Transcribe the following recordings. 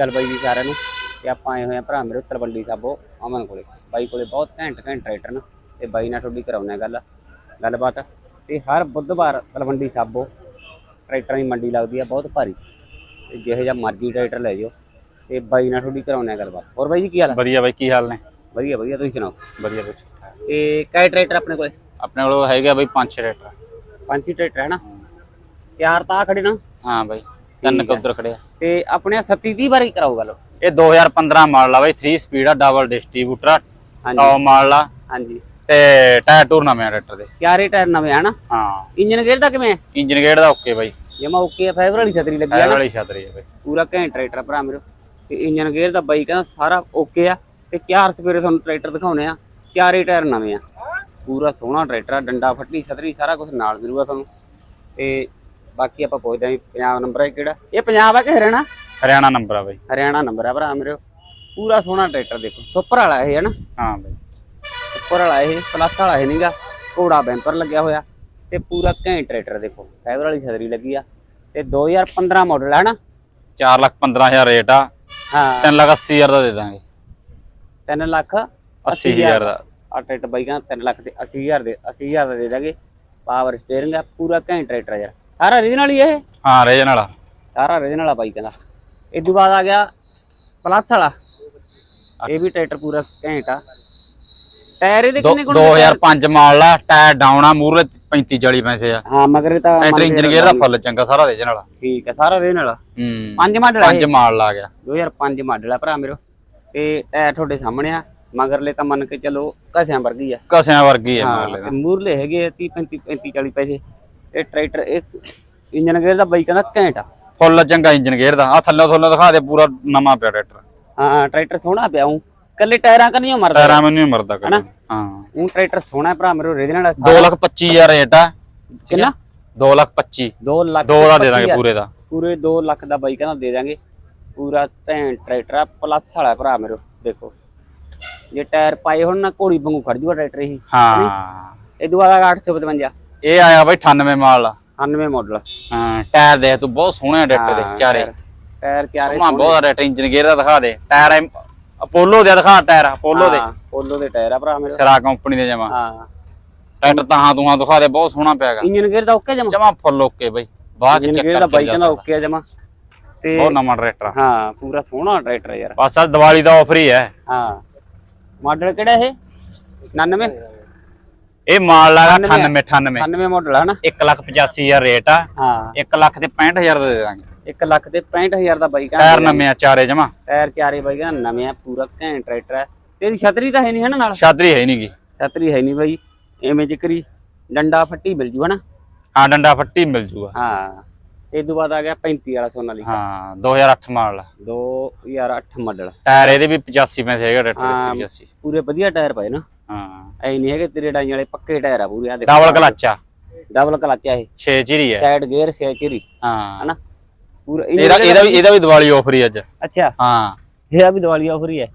ਚੱਲ ਬਾਈ ਜੀ ਸਾਰਿਆਂ ਨੂੰ ਤੇ ਆਪਾਂ ਆਏ ਹੋਏ ਆ ਭਰਾ ਮੇਰੇ ਤਲਵੰਡੀ ਸਾਬੋ ਅਮਨ ਕੋਲੇ। ਬਾਈ ਕੋਲੇ ਬਹੁਤ ਘੈਂਟ ਘੈਂਟ ਟਰੈਕਟਰ ਨੇ ਤੇ ਬਾਈ ਨਾਲ ਤੁਹਾਡੀ ਕਰਾਉਣਾ ਗੱਲ ਗੱਲਬਾਤ। ਤੇ ਹਰ ਬੁੱਧਵਾਰ ਤਲਵੰਡੀ ਸਾਬੋ ਟਰੈਕਟਰਾਂ ਦੀ ਮੰਡੀ ਲੱਗਦੀ ਆ ਬਹੁਤ ਭਾਰੀ। ਤੇ ਜਿਹੇ ਜਿਹਾ ਮਰਜ਼ੀ ਟਰੈਕਟਰ ਲੈ ਜਾਓ ਤੇ ਬਾਈ ਨਾਲ ਤੁਹਾਡੀ ਕਰਾਉਣਾ ਗੱਲਬਾਤ। ਹੋਰ ਬਾਈ ਜੀ ਕੀ ਹਾਲ ਆ? ਵਧੀਆ ਬਾਈ ਕੀ ਹਾਲ ਨੇ? ਵਧੀਆ ਵਧੀਆ ਤੁਸੀਂ ਸੁਣਾਓ? ਵਧੀਆ ਬਾਈ। ਤੇ ਕਈ ਟਰੈਕਟਰ ਆਪਣੇ ਕੋਲੇ? ਆਪਣੇ ਕੋਲ ਹੈਗਾ ਬਾਈ ਪੰਜ ਛੇ ਰੇਟਰ ਪੰਜ ਹੀ ਟਰੈਕਟਰ ਹੈ ਨਾ? ਚਾਰ ਤਾਂ ਖੜੇ ਨਾ? ਹਾਂ ਬਾਈ। ਤਿੰਨ ਕੁ ਉੱਧਰ ਖੜੇ ਆ। ਤੇ ਆਪਣੇ 37 30 ਵਾਰੀ ਕਰਾਓ ਗੱਲ ਇਹ 2015 ਮਾਡਲ ਆ ਬਾਈ 3 ਸਪੀਡ ਆ ਡਬਲ ਡਿਸਟ੍ਰੀਬਿਊਟਰ ਹਾਂਜੀ। ਟੌਪ ਮਾਡਲ ਆ। ਹਾਂਜੀ। ਤੇ ਟਾਇਰ ਟੂਰ ਨਵੇਂ ਆ ਟਰੈਕਟਰ ਦੇ। ਚਾਰੇ ਟਾਇਰ ਨਵੇਂ ਹਨ ਹਾਂ। ਇੰਜਨ ਗੇਅਰ ਦਾ ਕਿਵੇਂ? ਇੰਜਨ ਗੇਟ ਦਾ ਓਕੇ ਬਾਈ। ਜਮਾ ਓਕੇ ਹੈ ਫਾਈਬਰ ਵਾਲੀ ਛਤਰੀ ਲੱਗੀ ਹੈ ਨਾ? ਵਾਲੀ ਛਤਰੀ ਆ ਬਾਈ। ਪੂਰਾ ਘੈਂਟ ਟਰੈਕਟਰ ਭਰਾ ਮੇਰੇ। ਤੇ ਇੰਜਨ ਗੇਅਰ ਦਾ ਬਾਈ ਕਹਿੰਦਾ ਸਾਰਾ ਓਕੇ ਆ। ਤੇ ਚਾਰ ਸਪੇਰੇ ਤੁਹਾਨੂੰ ਟਰੈਕਟਰ ਦਿਖਾਉਣੇ ਆ। ਚਾਰੇ ਟਾਇਰ ਨਵੇਂ ਆ। ਪੂਰਾ ਸੋਹਣਾ ਟਰੈਕਟਰ ਆ ਡੰਡਾ ਫੱਟੀ ਛਤਰੀ ਸਾਰਾ ਕੁਝ ਨਾਲ ਮਿਲੂਗਾ ਤੁਹਾਨੂੰ। ਤੇ ਬਾਕੀ ਆਪਾਂ ਪੁੱਛਦੇ ਆਂ ਪੰਜਾਬ ਨੰਬਰ ਹੈ ਕਿਹੜਾ? ਇਹ ਪੰਜਾਬ ਆ ਕਿ ਹਰਿਆਣਾ? ਹਰਿਆਣਾ ਨੰਬਰ ਆ ਬਾਈ। ਹਰਿਆਣਾ ਨੰਬਰ ਆ ਭਰਾ ਮੇਰੇ। ਪੂਰਾ ਸੋਹਣਾ ਟਰੈਕਟਰ ਦੇਖੋ। ਸੁਪਰ ਵਾਲਾ ਇਹ ਹੈ ਨਾ? ਹਾਂ ਬਾਈ। ਉੱਪਰ ਵਾਲਾ ਇਹ ਪਲੱਸ ਵਾਲਾ ਇਹ ਨਹੀਂਗਾ ਘੋੜਾ ਬੈਂਪਰ ਲੱਗਿਆ ਹੋਇਆ। ਤੇ ਪੂਰਾ ਘੈਂਟ ਟਰੈਕਟਰ ਦੇਖੋ। ਫਾਈਬਰ ਵਾਲੀ ਛਤਰੀ ਲੱਗੀ ਆ। ਤੇ 2015 ਮਾਡਲ ਹੈ ਨਾ? 4 ਲੱਖ 15000 ਰੇਟ ਆ। ਹਾਂ। 3 ਲੱਖ 80000 ਦਾ ਦੇ ਦਾਂਗੇ। 3 ਲੱਖ 80000 ਦਾ ਆ ਟਰੈਕਟਰ ਬਾਈਕਾਂ 3 ਲੱਖ ਤੇ 80000 ਦੇ 80000 ਦਾ ਦੇ ਦਾਂਗੇ। ਪਾਵਰ ਸਟੀਅਰਿੰਗ ਆ ਪੂਰਾ ਘੈਂਟ ਟਰੈਕਟਰ ਆ ਯਾਰ। ਸਾਰਾ ਰੀਜਨਲ ਹੀ ਇਹ? ਹਾਂ ਰੇਜਨ ਵਾਲਾ। ਸਾਰਾ ਰੀਜਨਲ ਆ ਬਾਈਕਾਂ ਦਾ ਇਹ ਤੋਂ ਬਾਅਦ ਆ ਗਿਆ ਪਲੱਸ ਵਾਲਾ। ਇਹ ਵੀ ਟਰੈਕਟਰ ਪੂਰਾ ਘੈਂਟ ਆ। ਟਾਇਰ ਇਹਦੇ ਕਿੰਨੇ ਗੁਣ 2005 ਮਾਡਲ ਆ ਟਾਇਰ ਡਾਊਨ ਆ ਮੂਰਲੇ 35 40 ਪੈਸੇ ਆ। ਹਾਂ ਮਗਰ ਇਹ ਤਾਂ ਟਰੈਕਟਰ ਇੰਜਨ ਗੇਅਰ ਦਾ ਫੁੱਲ ਚੰਗਾ ਸਾਰਾ ਰੇਜਨ ਵਾਲਾ। ਠੀਕ ਹੈ ਸਾਰਾ ਰੀਜਨਲ ਆ ਹੂੰ ਪੰਜ ਮਾਡਲ ਆ ਪੰਜ ਮਾਡਲ ਆ ਗਿਆ। 2005 ਮਾਡਲ ਆ ਭਰਾ ਮੇਰੋ। ਤੇ ਟਾਇਰ ਤੁਹਾਡੇ ਸਾਹਮਣੇ ਆ। ਮਗਰਲੇ ਤਾਂ ਮੰਨ ਕੇ ਚੱਲੋ ਘਸਿਆਂ ਵਰਗੀ ਆ। ਕਸਿਆਂ ਵਰਗੀ ਆ ਮਗਰਲੇ ਮੂਰਲੇ ਹੈਗੇ ਆ 30 35 35 40 ਪੈਸੇ। ਇਹ ਟਰੈਕਟਰ ਇਸ ਇੰਜਨ ਗੇਅਰ ਦਾ ਬਾਈ ਕਹਿੰਦਾ ਘੈਂਟ ਆ। ਫੁੱਲ ਚੰਗਾ ਇੰਜਨ ਗੇਅਰ ਦਾ। ਆ ਥੱਲੇ ਥੱਲੇ ਦਿਖਾ ਦੇ ਪੂਰਾ ਨਵਾਂ ਪਿਆ ਟਰੈਕਟਰ। ਹਾਂ ਟਰੈਕਟਰ ਸੋਹਣਾ ਪਿਆ। ਹੂੰ ਕੱਲੇ ਟਾਇਰਾਂ ਕਾ ਨਹੀਂ ਮਰਦਾ? ਟਾਇਰਾਂ ਮੈਨੂੰ ਨਹੀਂ ਮਰਦਾ ਕਦੇ। ਹਾਂ। ਹੂੰ ਟਰੈਕਟਰ ਸੋਹਣਾ ਭਰਾ ਮੇਰੇ ਰੀਜਨਲ 2 ਲੱਖ 25000 ਰੇਟ ਆ। ਕਿੰਨਾ? 2 ਲੱਖ 25 2 ਲੱਖ ਦੋ ਦਾ ਦੇ ਦਾਂਗੇ। ਪੂਰੇ ਦਾ। ਪੂਰੇ 2 ਲੱਖ ਦਾ ਬਾਈ ਕਹਿੰਦਾ ਦੇ ਦਾਂਗੇ। ਪੂਰਾ ਘੈਂਟ ਟਰੈਕਟਰ ਆ ਪਲੱਸ ਵਾਲਾ ਭਰਾ ਮੇਰੇ ਦੇਖੋ। ਜੇ ਟਾਇਰ ਪਾਏ ਹੁਣ ਨਾ ਘੋੜੀ ਵਾਂਗੂ ਖੜ ਜੂਗਾ ਟਰੈਕਟਰ ਇਹ। ਹਾਂ। ਇਹ ਦੁਆਰਾ 855 ਇਹ ਆਇਆ ਬਾਈ 98 ਮਾਡਲ ਆ। 98 ਮਾਡਲ ਹਾਂ ਟਾਇਰ ਦੇ ਤੂੰ ਬਹੁਤ ਸੋਹਣੇ ਟਰੈਕਟਰ ਦੇ ਚਾਰੇ। ਟਾਇਰ ਚਾਰੇ ਸੋਹਣਾ ਬਹੁਤ ਰੇਟ ਇੰਜਨ ਗੇਅਰ ਦਾ ਦਿਖਾ ਦੇ। ਟਾਇਰ ਅਪੋਲੋ ਦੇ ਦਿਖਾ ਟਾਇਰ ਅਪੋਲੋ ਦੇ। ਹਾਂ, ਪੋਲੋ ਦੇ ਟਾਇਰ ਆ ਭਰਾ ਮੇਰੇ। ਸਿਰਾ ਕੰਪਨੀ ਦੇ ਜਮਾ। ਹਾਂ। ਟਰੈਕਟਰ ਤਾਂ ਹਾਂ ਤੂੰ ਹਾਂ ਦਿਖਾ ਦੇ ਬਹੁਤ ਸੋਹਣਾ ਪਿਆਗਾ ਇੰਜਨ ਗੇਅਰ ਦਾ ਓਕੇ ਜਮਾ? ਜਮਾ ਫੁੱਲ ਓਕੇ ਬਾਈ। ਬਾਹ ਕੇ ਇੰਜਨ ਚੈੱਕ ਗੇਅਰ ਦਾ ਬਾਈ ਕਹਿੰਦਾ। ਓਕੇ ਆ ਜਮਾ। ਤੇ ਬਹੁਤ ਨਵਾਂ ਟਰੈਕਟਰ ਹਾਂ ਪੂਰਾ ਸੋਹਣਾ ਟਰੈਕਟਰ ਯਾਰ। ਬਸ ਅੱਜ ਦੀਵਾਲੀ ਦਾ ਆਫਰ ਹੀ ਹੈ। ਹਾਂ। ਮਾਡਲ ਕਿਹੜਾ ਇਹ? 99 ਇਹ ਮਾਲ ਲਾਗਾ 98 98 98 ਮਾਡਲ ਹੈ ਨਾ 1 ਲੱਖ 85000 ਰੇਟ ਆ। ਹਾਂ। 1 ਲੱਖ ਤੇ 65000 ਦਾ ਦੇ ਦਾਂਗੇ। 1 ਲੱਖ ਤੇ 65000 ਦਾ ਬਾਈ ਕਹਿੰਦਾ ਟਾਇਰ ਨਵੇਂ ਆ ਚਾਰੇ ਜਮਾ। ਟਾਇਰ ਚਾਰੇ ਬਾਈ ਕਹਿੰਦਾ ਨਵੇਂ ਆ ਪੂਰਾ ਘੈਂਟ ਟਰੈਕਟਰ ਹੈ ਤੇ ਇਹਦੀ ਛਤਰੀ ਤਾਂ ਹੈ ਨਹੀਂ ਹੈ ਨਾ ਨਾਲ? ਛਾਦਰੀ ਹੈ ਨਹੀਂਗੀ ਛਤਰੀ ਹੈ ਨਹੀਂ ਬਾਈ। ਐਵੇਂ ਜ਼ਿਕਰੀ ਡੰਡਾ ਫੱਟੀ ਮਿਲ ਜੂ ਹਨਾ? ਹਾਂ ਡੰਡਾ ਫੱਟੀ ਮਿਲ ਜੂਗਾ। ਹਾਂ। ਇਹ ਤੋਂ ਬਾਅਦ ਆ ਗਿਆ 35 ਵਾਲਾ ਸੋਨਾਲੀ ਹਾਂ 2008 ਮਾਡਲ 2008 ਮਾਡਲ ਟਾਇਰ ਇਹਦੇ ਵੀ 85 ਪੈਸੇ ਹੈਗਾ ਟਰੈਕਟਰ ਦੇ 85 ਪੂਰੇ ਵਧੀਆ ਟਾਇਰ ਪਏ ਨਾ। ਹਾਂ। ਐ ਨਹੀਂ ਹੈਗੇ ਤੇਰੇ ਡਾਈ ਵਾਲੇ ਪੱਕੇ ਟਾਇਰ ਆ ਪੂਰੇ ਆ ਦੇਖੋ। Double clutch. ਆ ਡਬਲ ਕਲਚ ਆ ਇਹ। 6 ਚਿਰੀ ਹੈ। ਸਾਈਡ ਗੇਅਰ ਸੈਚਰੀ ਹਾਂ। ਹਨਾ? ਪੂਰਾ ਇਹਦਾ ਇਹਦਾ ਵੀ ਇਹਦਾ ਵੀ ਦੀਵਾਲੀ ਆਫਰ ਹੀ ਅੱਜ। ਅੱਛਾ। ਹਾਂ। ਇਹਦਾ ਵੀ ਦੀਵਾਲੀ ਆਫਰ ਹੀ ਹੈ।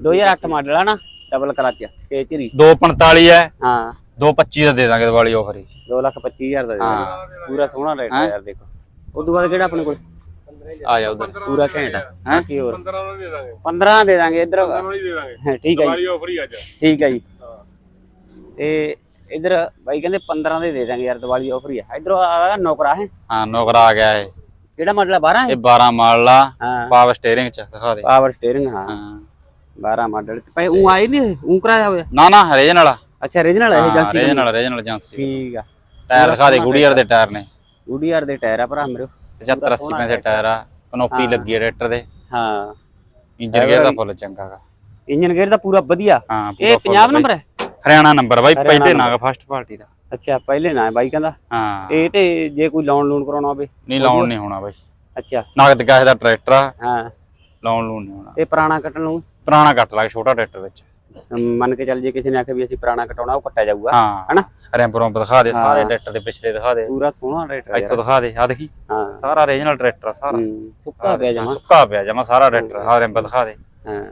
2008 ਮਾਡਲ ਆ ਨਾ ਡਬਲ ਕਲਚ ਸੈਚਰੀ 245 ਹੈ। ਹਾਂ। 225 ਦਾ ਦੇ ਦਾਂਗੇ ਦੀਵਾਲੀ ਆਫਰ ਹੀ। 225000 ਦਾ ਦੇ ਦਾਂਗੇ। ਪੂਰਾ ਸੋਹਣਾ ਰੇਟ ਹੈ? ਯਾਰ ਦੇਖੋ। ਉਸ ਤੋਂ ਬਾਅਦ ਕਿਹੜਾ ਆਪਣੇ ਕੋਲ? ਆ ਜਾ ਉਧਰ। ਪੂਰਾ ਘੈਂਟ ਹੈ? ਕੀ ਹੋਰ 15 ਦੇ ਦਾਂਗੇ ਇੱਧਰ। ਠੀਕ ਹੈ ਜੀ ਠੀਕ ਹੈ ਜੀ। ਤੇ ਇਧਰ ਬਾਈ ਕਹਿੰਦੇ 15 ਦੇ ਦੇ ਦਾਂਗੇ ਯਾਰ ਦੀਵਾਲੀ ਆਫਰ ਹੀ ਹੈ ਇਧਰ ਆ ਨੌਕਰਾ ਹੈ? ਹਾਂ ਨੌਕਰਾ ਆ ਗਿਆ ਇਹ। ਕਿਹੜਾ ਮਾਡਲ ਹੈ 12 ਹੈ? ਇਹ 12 ਮਾਡਲ ਆ ਪਾਵਰ ਸਟੀਅਰਿੰਗ ਚ ਦਿਖਾ ਦੇ। ਪਾਵਰ ਸਟੀਅਰਿੰਗ ਹਾਂ। ਹਾਂ। 12 ਮਾਡਲ ਤੇ ਭਾਈ ਉਹ ਆਈ ਨਹੀਂ ਉਹ ਕਰਾਇਆ ਹੋਇਆ? ਨਾ ਨਾ ਹਰੇਜਨ ਵਾਲਾ ਅੱਛਾ ਰੀਜਨਲ ਹੈ ਹਾਂ ਏਜੰਸੀ ਹਰੇਜਨ ਵਾਲਾ ਹਰੇਜਨ ਵਾਲਾ। ਏਜੰਸੀ ਠੀਕ ਆ। ਟਾਇਰ ਦਿਖਾ ਦੇ ਗੁੜੀਅਰ ਦੇ ਟਾਇਰ ਨੇ। UDR ਦੇ ਟਾਇਰ ਆ ਭਰਾ ਮੇਰੇ। 75 80 ਪੈਸੇ ਟਾਇਰ ਆ। ਕਨੋਪੀ ਲੱਗੀ ਹੈ ਟਰੈਕਟਰ ਦੇ ਹਾਂ। ਇੰਜਨ ਗੇਅਰ ਦਾ ਫੁੱਲ ਚੰਗਾ ਗਾ। ਇੰਜਨ ਗੇਅਰ ਦਾ ਪੂਰਾ ਵਧੀਆ। ਇਹ ਪੂਰਾ full ਪੰਜਾਬ ਬਾਈ। ਨੰਬਰ ਹੈ? ਹਰਿਆਣਾ ਨੰਬਰ ਬਾਈ ਪਹਿਲੇ ਨਾਗਾ ਫਸਟ ਪਾਰਟੀ ਦਾ। ਅੱਛਾ ਪਹਿਲੇ ਨਾ ਹੈ ਬਾਈ ਕਹਿੰਦਾ? ਹਾਂ। ਇਹ ਤੇ ਜੇ ਕੋਈ ਲੋਨ ਲੂਨ ਕਰਾਉਣਾ ਹੋਵੇ ਨਹੀਂ ਲਾਉਣ ਨਹੀਂ ਹੋਣਾ ਬਾਈ। ਅੱਛਾ। ਨਗਦ ਗਾਹ ਦਾ ਟਰੈਕਟਰ ਆ। ਹਾਂ। ਲਾਉਣ ਲੂਣ ਨਹੀਂ ਹੋਣਾ। ਤੇ ਪੁਰਾਣਾ ਕੱਟਣ ਨੂੰ? ਪੁਰਾਣਾ ਕੱਟ ਲਾ ਛੋਟਾ ਟਰੈਕਟਰ ਵਿੱਚ। ਮੰਨ ਕੇ ਚੱਲ ਜੇ ਕਿਸੇ ਨੇ ਆਖਿਆ ਵੀ ਅਸੀਂ ਪੁਰਾਣਾ ਕਟਾਉਣਾ ਉਹ ਕੱਟਿਆ ਜਾਊਗਾ। ਹਾਂ। ਹਨਾ? ਰੈਂਪ ਰੋਂਪ ਦਿਖਾ ਦੇ ਸਾਰੇ ਟਰੈਕਟਰ ਦੇ ਪਿਛਲੇ ਦਿਖਾ ਦੇ। ਪੂਰਾ ਸੋਹਣਾ ਹੈ ਇੱਥੋਂ ਦਿਖਾ ਦੇ ਆ ਦੇਖੀ। ਹਾਂ। ਸਾਰਾ ਓਰੀਜਨਲ ਟਰੈਕਟਰ ਆ ਸਾਰਾ। ਸੁੱਕਾ ਪਿਆ ਜਮਾ। ਸੁੱਕਾ ਪਿਆ ਜਮਾ ਸਾਰਾ ਟਰੈਕਟਰ ਆ ਰੈਂਪ ਦਿਖਾ ਦੇ। ਹਾਂ।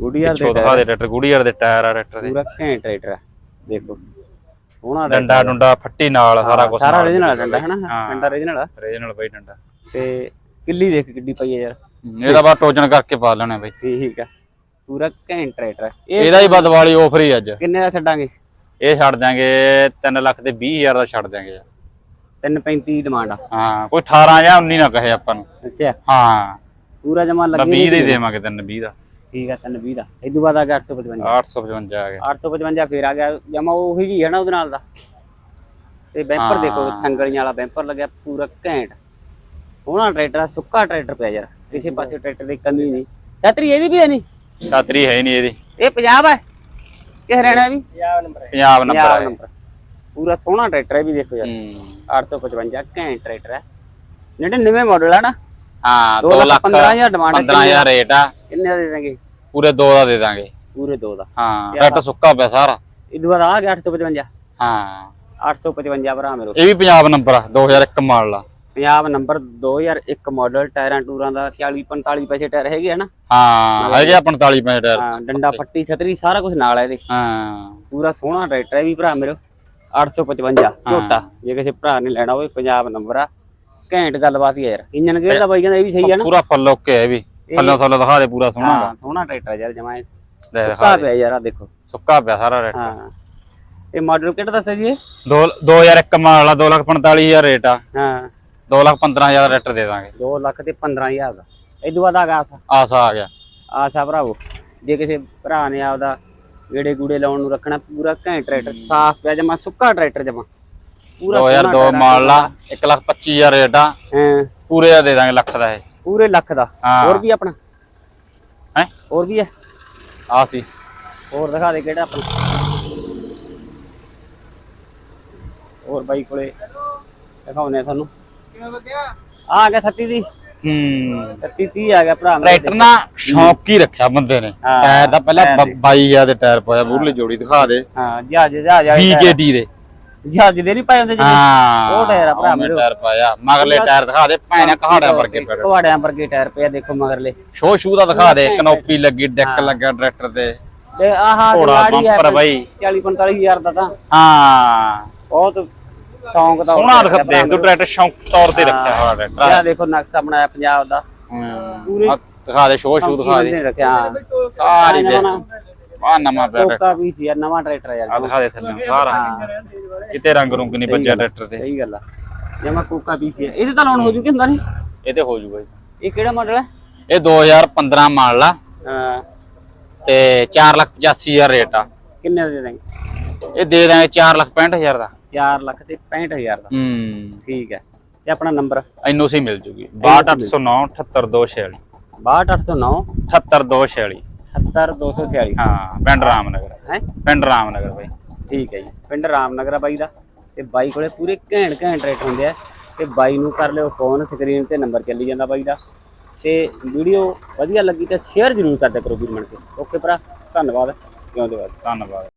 ਗੁੜੀਆਰ ਦੇ ਦਿਖਾ ਦੇ ਟਰੈਕਟਰ ਗੁੜੀਅਰ ਦੇ ਟਾਇਰ ਆ ਟਰੈਕਟਰ ਦੇ। ਪੂਰਾ ਘੈਂਟ ਰੇਟ ਹੈ ਦੇਖੋ। ਸੋਹਣਾ ਡੰਡਾ ਡੁੰਡਾ ਫੱਟੀ ਨਾਲ ਸਾਰਾ ਕੁਝ ਸਾਰਾ ਓਰੀਜਨਲ ਡੰਡਾ ਹੈ ਨਾ ਹਾਂ। ਡੰਡਾ ਓਰੀਜਨਲ ਆ। ਓਰੀਜਨਲ ਬਾਈ ਡੰਡਾ। ਤੇ ਕਿੱਲੀ ਦੇਖ ਕਿੱਡੀ ਪਈ ਹੈ ਯਾਰ। ਇਹਦਾ ਬਾ ਟੋਜਨ ਕਰਕੇ ਪਾ ਲੈਣੇ ਬਈ। ਠੀਕ ਆ। ਪੂਰਾ ਘੈਂਟ ਟਰੈਕਟਰ ਇਹਦਾ ਹੀ ਬਾ ਦੀਵਾਲੀ ਆਫਰ ਹੀ ਅੱਜ। ਕਿੰਨੇ ਦਾ ਛੱਡਾਂਗੇ? ਇਹ ਛੱਡ ਦਿਆਂਗੇ 3 ਲੱਖ ਤੇ 20 ਹਜ਼ਾਰ ਦਾ ਛੱਡ ਦਿਆਂਗੇ। ਯਾਰ। 335 ਡਿਮਾਂਡ ਆ। ਹਾਂ ਕੋਈ 18 ਜਾਂ 19 ਨਾ ਕਹੇ ਆਪਾਂ ਨੂੰ। ਅੱਛਾ। ਹਾਂ। ਪੂਰਾ ਜਮਾ ਲੱਗੇ 20 ਦੇ ਦੇਵਾਂਗੇ ਤੈਨੂੰ 20 ਦਾ। ਠੀਕ ਆ 320 ਦਾ। ਇਦੋਂ ਬਾਅਦ ਆ ਗਿਆ 855 855 ਆ ਗਿਆ। 855 ਫੇਰ ਆ ਗਿਆ। ਜਮਾ ਉਹੀ ਜੀ ਹੈ ਨਾ ਉਹਦੇ ਨਾਲ ਦਾ। ਤੇ ਬੈਂਪਰ ਦੇਖੋ ਹਾਂ। ਸੰਗਲੀਆਂ ਵਾਲਾ ਬੈਂਪਰ ਲੱਗਿਆ ਪੂਰਾ ਘੈਂਟ। ਸੋਹਣਾ ਟਰੈਕਟਰ ਆ ਸੁੱਕਾ ਟਰੈਕਟਰ ਪਿਆ ਯਾਰ। ਕਿਸੇ ਪਾਸੇ ਟਰੈਕਟਰ ਦੀ ਕਮੀ ਨਹੀਂ। ਛਤਰੀ ਇਹਦੀ ਵੀ ਹੈ ਨਹੀਂ? ਛਾਤਰੀ ਹੈ ਨਹੀਂ ਇਹਦੀ। ਇਹ ਪੰਜਾਬ ਹੈ ਕਿ ਹਰਿਆਣਾ ਵੀ? ਪੰਜਾਬ ਨੰਬਰ ਹੈ। ਪੰਜਾਬ ਨੰਬਰ ਹੈ। ਪੂਰਾ ਸੋਹਣਾ ਟਰੈਕਟਰ ਹੈ ਵੀ ਦੇਖੋ ਯਾਰ। ਹੂੰ। 855 ਘੈਂਟ ਟਰੈਕਟਰ ਹੈ ਜਿਹੜੇ ਨਵੇਂ ਮਾਡਲ ਆ ਨਾ। ਹਾਂ ਦੋ 2 ਲੱਖ ਲੱਖ ਪੰਦਰਾਂ ਹਜ਼ਾਰ demand ਹੈ, 15000 ਰੇਟ ਆ। ਕਿੰਨੇ ਦਾ ਦੇ ਦਾਂਗੇ ਪੂਰੇ 2 ਦਾ ਦੇ ਦਾਂਗੇ। ਪੂਰੇ ਦੋ ਦਾ। ਹਾਂ ਰੈਟ ਸੁੱਕਾ ਪਿਆ ਸਾਰਾ। ਇਦੋਂ ਬਾਅਦ ਆ ਗਿਆ 855 ਹਾਂ। 855 ਭਰਾ ਮੇਰੇ ਇਹ ਵੀ ਪੰਜਾਬ ਨੰਬਰ ਆ 2001 ਮਾਡਲ ਆ। ਪੰਜਾਬ ਨੰਬਰ 2001 ਮਾਡਲ ਟਾਇਰਾਂ ਟੂਰਾਂ ਦਾ 40 45 ਪੈਸੇ ਟਾਇਰ ਹੈਗੇ ਆ ਨਾ? ਹਾਂ ਹੈਗੇ ਆ 45 ਪੈਸੇ ਟਾਇਰ। ਹਾਂ, ਡੰਡਾ ਪੱਟੀ ਛਤਰੀ ਸਾਰਾ ਕੁਝ ਨਾਲ ਹੈ ਇਹਦੇ। ਹਾਂ। ਪੂਰਾ ਸੋਹਣਾ ਟਰੈਕਟਰ ਹੈ ਵੀ ਭਰਾ ਮੇਰੇ। 855 ਝੋਟਾ। ਜੇ ਕਿਸੇ ਭਰਾ ਨੇ ਲੈਣਾ ਹੋਵੇ ਪੰਜਾਬ ਨੰਬਰ ਆ। ਘੈਂਟ ਗੱਲਬਾਤ ਹੀ ਯਾਰ। ਇੰਜਨ ਗੇਅਰ ਦਾ ਬਾਈ ਕਹਿੰਦਾ ਇਹ ਵੀ ਸਹੀ ਹੈ ਨਾ? ਪੂਰਾ ਫੁੱਲ ਓਕੇ ਹੈ ਵੀ। ਥੱਲੇ ਥੱਲੇ ਦਿਖਾ ਦੇ ਪੂਰਾ ਸੋਹਣਾ ਹਾਂ ਸੋਹਣਾ ਟਰੈਕਟਰ ਯਾਰ ਜਮਾ ਲੈ ਦਿਖਾ ਪਿਆ ਯਾਰ ਆ ਦੇਖੋ। ਸੁੱਕਾ ਪਿਆ ਸਾਰਾ ਰੇਟ। ਹਾਂ। ਇਹ ਮਾਡਲ ਕਿਹੜਾ ਦੱਸਿਆ ਜੀ ਇਹ? 2 2001 ਮਾਡਲ ਆ 245000 ਰੇਟ ਆ। ਹਾਂ। 215000 ਰੇਟ ਦੇ ਦਾਂਗੇ। 2 ਲੱਖ ਤੇ 15000 ਦਾ। ਤੋਂ ਬਾਅਦ ਆ ਗਿਆ ਆਸਾ। ਆਸਾ ਆ ਗਿਆ। ਆਸਾ ਭਰਾਵੋ ਜੇ ਕਿਸੇ ਭਰਾ ਨੇ ਆਪਦਾ ਗੇੜੇ ਗੂੜੇ ਲਾਉਣ ਨੂੰ ਰੱਖਣਾ ਪੂਰਾ ਘੈਂਟ ਟਰੈਕਟਰ ਸਾਫ਼ ਪਿਆ ਜਮਾ ਸੁੱਕਾ ਟਰੈਕਟਰ ਜਮਾ। ਪੂਰਾ 2002 ਮਾਡਲ ਆ 125000 ਰੇਟ ਆ। ਹਾਂ। ਪੂਰੇ ਦਾ ਦੇ ਦਾਂਗੇ ਲੱਖ ਦਾ ਇਹ। ਪੂਰੇ ਲੱਖ ਦਾ। ਹਾਂ। ਹੋਰ ਵੀ ਆਪਣਾ? ਹੈ? ਹੋਰ ਵੀ ਹੈ? ਆ ਸੀ। ਹੋਰ ਦਿਖਾ ਦੇ ਕਿਹੜਾ ਆਪਣਾ। ਹੋਰ ਬਾਈ ਕੋਲੇ ਦਿਖਾਉਨੇ ਆ ਤੁਹਾਨੂੰ। ਆ ਗਿਆ 36 ਦੀ ਹੂੰ। 36 30 ਆ ਗਿਆ ਭਰਾ। ਮੇਰੇ ਟਰੈਕਟਰ ਨਾ ਸ਼ੌਂਕ ਹੀ ਰੱਖਿਆ ਬੰਦੇ ਨੇ। ਹਾਂ, ਟਾਇਰ ਦਾ ਪਹਿਲਾਂ ਦੇ। 22000 ਦੇ ਟਾਇਰ ਪਾਇਆ ਬੁਰਲੀ ਜੋੜੀ ਦਿਖਾ ਦੇ। ਹਾਂ ਜਹਾਜ਼ ਜਹਾਜ਼ ਵਾਲੇ ਟਾਇਰ। BKT ਦੇ। ਜਹਾਜ਼ ਦੇ ਨਹੀਂ ਪਾਏ ਹੁੰਦੇ ਜਿਹੜੇ ਉਹ ਟਾਇਰ ਆ ਭਰਾ ਮੇਰੇ। ਟਾਇਰ ਪਾਇਆ। ਮਗਰਲੇ ਟਾਇਰ ਦਿਖਾ ਦੇ ਭੈਣੇ ਕਹਾੜਿਆਂ ਵਰਗੇ ਪੈੜ ਕਵਾੜਿਆਂ ਵਰਗੇ ਟਾਇਰ ਪਏ ਆ, ਦੇਖੋ ਮਗਰਲੇ। ਸ਼ੋ ਸ਼ੂ ਦਾ ਦਿਖਾ ਦੇ ਕਨੋਪੀ ਲੱਗੀ ਡੈਕ ਲੱਗਾ ਟਰੈਕਟਰ ਤੇ। ਤੇ ਆਹ ਗਾੜੀ ਹੈ ਬੰਪਰ ਬਾਈ। 40 45 ਹਜ਼ਾਰ ਦਾ ਤਾਂ। ਹਾਂ। ਬਹੁਤ ਸ਼ੌਂਕ ਦਾ ਸੋਹਣਾ ਦਿਖਾ ਦੇਖ ਤੂੰ ਟਰੈਕਟਰ ਸ਼ੌਂਕ ਤੌਰ ਤੇ ਰੱਖਿਆ ਹੋਇਆ ਟਰੈਕਟਰ। ਆ ਦੇਖੋ ਨਕਸ਼ਾ ਬਣਾਇਆ ਪੰਜਾਬ ਦਾ। ਪੂਰੇ ਦਿਖਾ ਦੇ ਸ਼ੋ ਸ਼ੂ ਦਿਖਾ ਦੇ। ਸਾਰੀ ਦੇਖ। ਆ ਨਵਾਂ ਪਿਆ ਟਰੈਕਟਰ ਕੋਕਾ ਵੀ ਸੀ ਯਾਰ ਨਵਾਂ ਟਰੈਕਟਰ ਆ ਆ ਯਾਰ ਦਿਖਾ ਦੇ ਥੱਲੇ ਸਾਰਾ ਕਿਤੇ ਰੰਗ ਰੁੰਗ ਨਹੀਂ ਵੱਜਿਆ ਟਰੈਕਟਰ ਤੇ। ਸਹੀ ਗੱਲ ਆ। ਜਮਾ ਕੋਕਾ ਵੀ ਸੀ ਇਹਦੇ ਤਾਂ ਲਾਉਣ ਹੋ ਜੂ ਕਿ ਹੁੰਦਾ ਨਹੀਂ ਇਹ ਤੇ ਹੋ ਜੂਗਾ ਜੀ। ਇਹ ਕਿਹੜਾ ਮਾਡਲ ਹੈ ਇਹ 2015 ਮਾਡਲ ਆ। ਤੇ 485000 ਰੇਟ ਆ। ਕਿੰਨੇ ਦਾ ਦੇ ਦਾਂਗੇ? ਇਹ ਦੇ ਦਾਂਗੇ 465000 ਦਾ। 4 ਲੱਖ ਤੇ 65000 ਦਾ। ਹੂੰ। ਠੀਕ ਹੈ ਤੇ ਆਪਣਾ ਨੰਬਰ ਐਨੋ ਸੀ ਮਿਲ ਜੂਗੀ। 62809 78246 62809 78246 70246 ਹਾਂ ਪਿੰਡ ਰਾਮਨਗਰ। ਹੈ? ਪਿੰਡ ਰਾਮਨਗਰ ਬਾਈ। ਠੀਕ ਹੈ ਜੀ। ਪਿੰਡ ਰਾਮਨਗਰ ਆ ਬਾਈ ਦਾ। ਤੇ ਬਾਈ ਕੋਲੇ ਪੂਰੇ ਘੈਂਟ ਘੈਂਟ ਰੇਟ ਹੁੰਦੇ ਆ। ਤੇ ਬਾਈ ਨੂੰ ਕਰ ਲਿਓ ਫੋਨ ਸਕਰੀਨ ਤੇ ਨੰਬਰ ਚੱਲੀ ਜਾਂਦਾ ਬਾਈ ਦਾ। ਤੇ ਵੀਡੀਓ ਵਧੀਆ ਲੱਗੀ ਤਾਂ ਸ਼ੇਅਰ ਜ਼ਰੂਰ ਕਰ ਦਿਆ ਕਰੋ ਵੀਰ ਬਣ ਕੇ। ਓਕੇ ਭਰਾ ਧੰਨਵਾਦ। ਜਿਉਂਦੇ ਬਾਦ ਧੰਨਵਾਦ।